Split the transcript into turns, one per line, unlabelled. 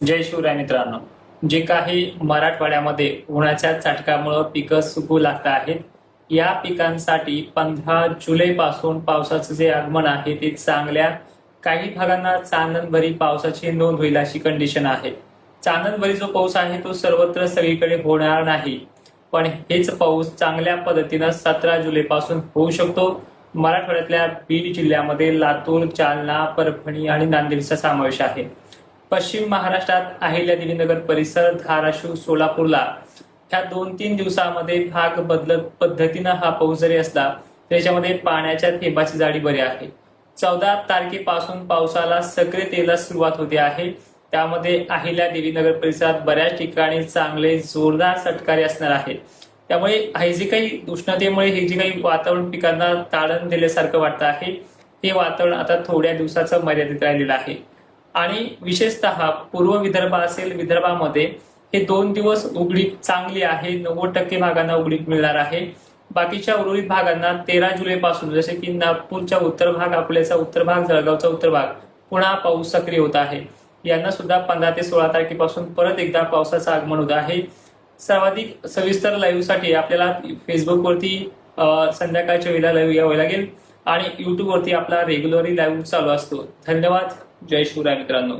जय शिवराय मित्रांनो. जे काही मराठवाड्यामध्ये उन्हाच्या चटकामुळे पिकं सुकू लागत आहेत या पिकांसाठी पंधरा जुलै पासून पावसाचं जे आगमन आहे ते चांगल्या काही भागांना चांदणभरी पावसाची नोंद होईल अशी कंडिशन आहे. चांदणभरी जो पाऊस आहे तो सर्वत्र सगळीकडे होणार नाही. पण हेच पाऊस चांगल्या पद्धतीनं सतरा जुलै पासून होऊ शकतो. मराठवाड्यातल्या बीड जिल्ह्यामध्ये लातूर जालना परभणी आणि नांदेडचा समावेश आहे. पश्चिम महाराष्ट्रात अहिल्या देवीनगर परिसर धाराशिव सोलापूरला ह्या दोन तीन दिवसामध्ये भाग बदलत पद्धतीनं हा पाऊस जरी असला त्याच्यामध्ये पाण्याच्या थेंबाची जाडी बरी आहे. चौदा तारखेपासून पावसाला सक्रियतेला सुरुवात होते आहे. त्यामध्ये अहिल्या देवीनगर परिसरात बऱ्याच ठिकाणी चांगले जोरदार सटकारे असणार आहे त्यामुळे हे जी काही उष्णतेमुळे हे जे काही वातावरण पिकांना ताळण दिल्यासारखं वाटतं आहे हे वातावरण आता थोड्या दिवसाचं मर्यादित राहिलेलं आहे. आणि विशेषतः पूर्व विदर्भ असेल विदर्भामध्ये हे दोन दिवस उघडीप चांगली आहे. नव्वद टक्के भागांना उघडीप मिळणार आहे. बाकीच्या उर्वरित भागांना तेरा जुलै पासून जसे की नागपूरच्या उत्तर भाग आपल्याचा उत्तर भाग जळगावचा उत्तर भाग पुन्हा पाऊस सक्रिय होत आहे. यांना सुद्धा पंधरा ते सोळा तारखेपासून परत एकदा पावसाचं आगमन होत आहे. सर्वाधिक सविस्तर लाईव्हसाठी आपल्याला फेसबुकवरती संध्याकाळच्या वेळेला लाईव्ह यावं लागेल. आणि युट्यूबवरती आपला रेग्युलरली लाईव्ह चालू असतो. धन्यवाद. जय शिवराय मित्रांनो.